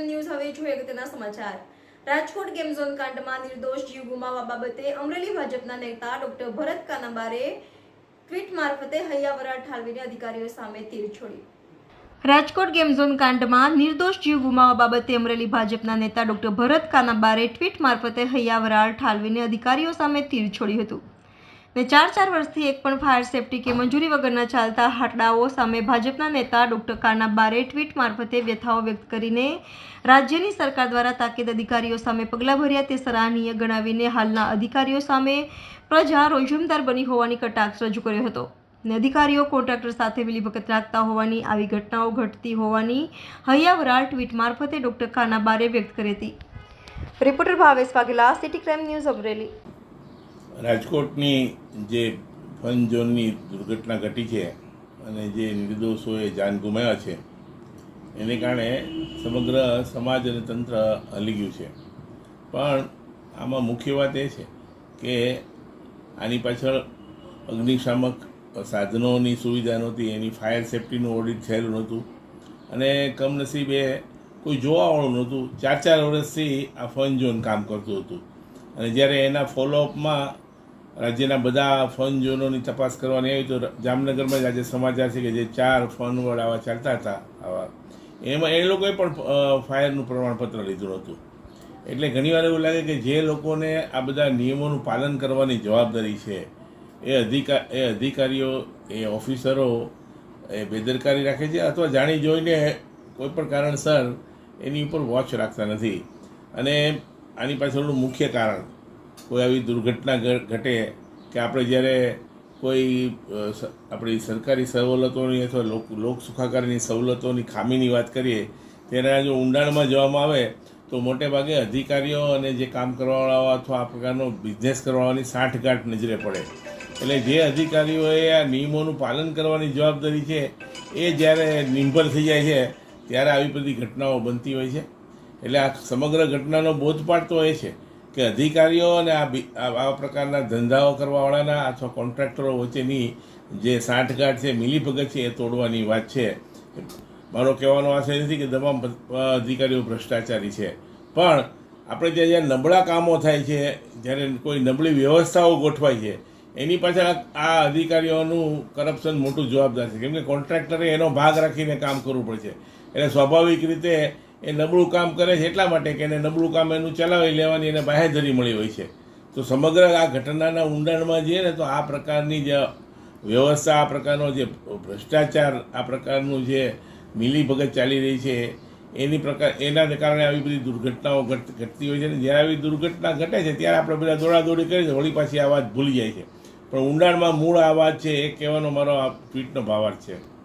Crime news હવે જોઈએ અગત્યના સમાચાર. રાજકોટ ગેમ ઝોન કાંડમાં નિર્દોષ જીવ ગુમાવવા બાબતે અમરેલી ભાજપના નેતા ડોક્ટર ભરત કાનાબારે ટ્વીટ મારફતે હૈયાવરા ઠાલવીને અધિકારીઓ સામે તીર છોડ્યું રાજકોટ ગેમ ઝોન કાંડમાં નિર્દોષ જીવ ગુમાવવા બાબતે અમરેલી ભાજપના નેતા ડોક્ટર ભરત કાનાબારે ટ્વીટ મારફતે હૈયાવરાળ ઠાલવીને અધિકારીઓ સામે તીર છોડ્યું હતું. ને ચાર ચાર વર્ષથી એક પણ ફાયર સેફટી કે મંજૂરી વગરના ચાલતા હાટડાઓ સામે ભાજપના નેતા ડોક્ટર કાનાબારે ટ્વીટ મારફતે વ્યથાઓ વ્યક્ત કરીને રાજ્યની સરકાર દ્વારા તાકીદ અધિકારીઓ સામે પગલાં ભર્યા. તે સરાહનીય ગણાવીને હાલના અધિકારીઓ સામે પ્રજા રોજમદાર બની હોવાની કટાક્ષ રજૂ કર્યો હતો. ને અધિકારીઓ કોન્ટ્રાક્ટર સાથે મિલીભગત રાખતા હોવાની, આવી ઘટનાઓ ઘટતી હોવાની હૈયાવરાળ ટ્વીટ મારફતે ડોક્ટર કાનાબારે વ્યક્ત કરી હતી. Reporter Bhavesh Vaghela, city crime news Amreli. રાજકોટની જે ફન ઝોનની દુર્ઘટના ઘટી છે અને જે નિર્દોષોએ જાન ગુમાવ્યા છે, એને કારણે સમગ્ર સમાજ અને તંત્ર હલી ગયું છે. પણ આમાં મુખ્ય વાત એ છે કે આની પાછળ અગ્નિશામક સાધનોની સુવિધા નહોતી, એની ફાયર સેફટીનું ઓડિટ થયેલું નહોતું અને કમનસીબે કોઈ જોવાવાળું નહોતું. ચાર ચાર વર્ષથી આ ફન ઝોન કામ કરતું હતું અને જ્યારે એના ફોલોઅપમાં રાજ્યના બધા ફન ઝોનોની તપાસ કરવાની આવી તો જામનગરમાં જ આજે સમાચાર છે કે જે ચાર ફન વર્ડ આવા ચાલતા હતા આવા. એમાં એ લોકોએ પણ ફાયરનું પ્રમાણપત્ર લીધું હતું. એટલે ઘણીવાર એવું લાગે કે જે લોકોને આ બધા નિયમોનું પાલન કરવાની જવાબદારી છે, એ અધિકાર એ અધિકારીઓ, એ ઓફિસરો, એ બેદરકારી રાખે છે અથવા જાણી જોઈને કોઈ પણ કારણસર એની ઉપર વોચ રાખતા નથી. અને આની પાછળનું મુખ્ય કારણ કોઈ આવી દુર્ઘટના ઘટે કે આપણે જ્યારે કોઈ આપણી સરકારી સવલતોની અથવા લોક લોક સુખાકારીની સવલતોની ખામીની વાત કરીએ તેના જો ઊંડાણમાં જવામાં આવે, તો મોટે ભાગે અધિકારીઓ અને જે કામ કરવાવાળા અથવા આ પ્રકારનો બિઝનેસ કરવાવાળાની સાંઠગાંઠ નજરે પડે. એટલે જે અધિકારીઓએ આ નિયમોનું પાલન કરવાની જવાબદારી છે, એ જ્યારે નિર્ભર થઈ જાય છે, ત્યારે આવી બધી ઘટનાઓ બનતી હોય છે. એટલે આ સમગ્ર ઘટનાનો બોધપાઠ તો એ છે. કે અધિકારીઓ અને આ આવા પ્રકારના ધંધાઓ કરવાવાળાના અથવા કોન્ટ્રાક્ટરો વચ્ચેની જે સાંઠગાંઠ છે, મિલીભગત છે, એ તોડવાની વાત છે. મારો કહેવાનો આશય નથી કે તમામ અધિકારીઓ ભ્રષ્ટાચારી છે. પણ આપણે ત્યાં જ્યાં નબળા કામો થાય છે, જ્યારે કોઈ નબળી વ્યવસ્થાઓ ગોઠવાય છે, એની પાછળ આ અધિકારીઓનું કરપ્શન મોટું જવાબદાર છે. કેમ કે કોન્ટ્રાક્ટરે એનો ભાગ રાખીને કામ કરવું પડશે એટલે સ્વાભાવિક રીતે એ નબળું કામ કરે છે એટલા માટે કે એને નબળું કામ એનું ચલાવી લેવાની એને બાહેધરી મળી હોય છે. તો સમગ્ર આ ઘટનાના ઊંડાણમાં જઈએ ને તો આ પ્રકારની જે વ્યવસ્થા, આ પ્રકારનો જે ભ્રષ્ટાચાર, આ પ્રકારનું જે મિલીભગત ચાલી રહી છે, એની પ્રકાર, એના કારણે આવી બધી દુર્ઘટનાઓ ઘટ, ઘટતી હોય છે ને જ્યારે આવી દુર્ઘટના ઘટે છે ત્યારે આપણે બધા દોડાદોડી કરીએ છીએ, વળી પાછી આ વાત ભૂલી જાય છે. પણ ઊંડાણમાં મૂળ આ વાત છે, એ કહેવાનો મારો આ ટ્વીટનો ભાવાર્થ છે.